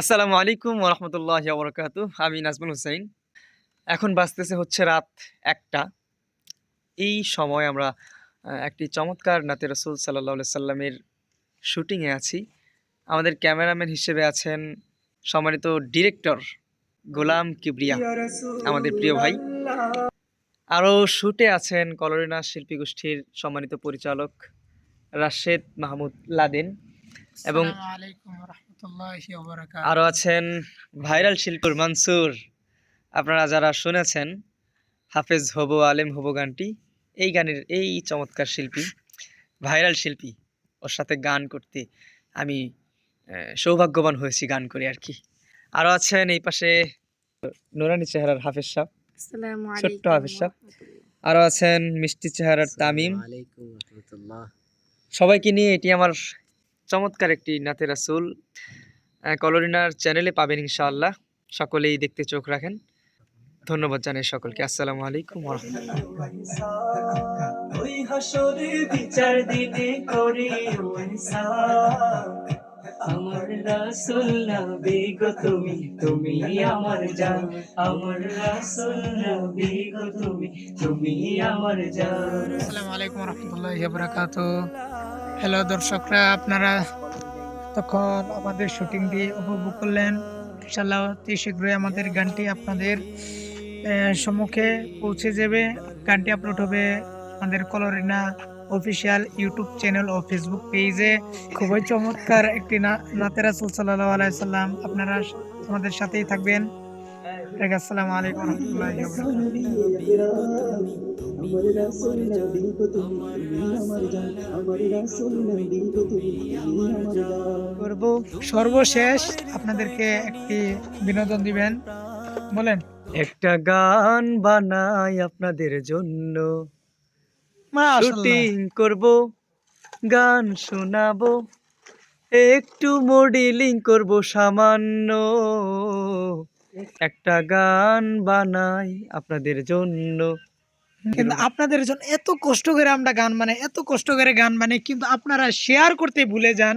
আসসালামু আলাইকুম ওরহমতুল্লাহ বরকাতু আমি নাজমুল হুসাইন। এখন বাঁচতেছে হচ্ছে রাত একটা। এই সময় আমরা একটি চমৎকার নাতে রসুল সাল্লাহ সাল্লামের শুটিংয়ে আছি। আমাদের ক্যামেরাম্যান হিসেবে আছেন সম্মানিত ডিরেক্টর গোলাম কিবরিয়া আমাদের প্রিয় ভাই। আরও শুটে আছেন কলোরিনা শিল্পী গোষ্ঠীর সম্মানিত পরিচালক রাশেদ মাহমুদ লাদেন। এবং আরও আছেন ভাইরাল শিল্পী মানসুর। আপনারা যারা শুনেছেন হাফেজ হব আলেম হব গানটি এই গানের এই চমৎকার শিল্পী ভাইরাল শিল্পী ওর সাথে গান করতে আমি সৌভাগ্যবান হয়েছি গান করে আর কি। আরও আছেন এই পাশে নোরানি চেহারার হাফেজ সাহ। ছোট্ট হাফিজ সাহেব। আরও আছেন মিষ্টি চেহারার তামিম। সবাইকে নিয়ে এটি আমার চমৎকার একটি নাতে রাসুল কলোরিনার চ্যানেলে পাবেন ইনশাআল্লাহ। সকলেই দেখতে চোখ রাখেন। ধন্যবাদ জানাই সকলকে। আসসালামু আলাইকুম ওয়া রাহমাতুল্লাহ। ওই হাসরে বিচার দিনে করি আমার রাসুল নবী গো তুমি তুমি আমার জান। আমার রাসুল নবী গো তুমি তুমি আমার জান। আসসালামু আলাইকুম রহমতুল্লাহি ওয়া বারাকাতুহু। হ্যালো দর্শকরা, আপনারা তখন আমাদের শুটিংটি উপভোগ করলেন। ইনশাআল্লাহ অতি শীঘ্রই আমাদের গানটি আপনাদের সম্মুখে পৌঁছে যাবে। গানটি আপলোড হবে আমাদের কলোরিনা অফিসিয়াল ইউটিউব চ্যানেল ও ফেসবুক পেজে। খুবই চমৎকার একটি না নাতেরা সাল্লাল্লাহু আলাইহি সাল্লাম আপনারা আমাদের সাথেই থাকবেন। আসসালামু আলাইকুম রহমতুল্লাহি। আমার রাসুল নবী গো তুমি আমার জান আমার রাসুল নবী গো তুমি তুমি আমার জান করব। সর্বশেষ আপনাদেরকে একটি বিনোদন দিবেন। বলেন। একটা গান বানাই আপনাদের জন্য। শুটিং করব গান শোনাবো। একটু মডেলিং করব সামান্য। একটা গান বানাই আপনাদের জন্য। কিন্তু আপনাদের জন্য এত কষ্ট করে আমরা গান মানে এত কষ্ট করে গান মানে কিন্তু আপনারা শেয়ার করতে ভুলে যান।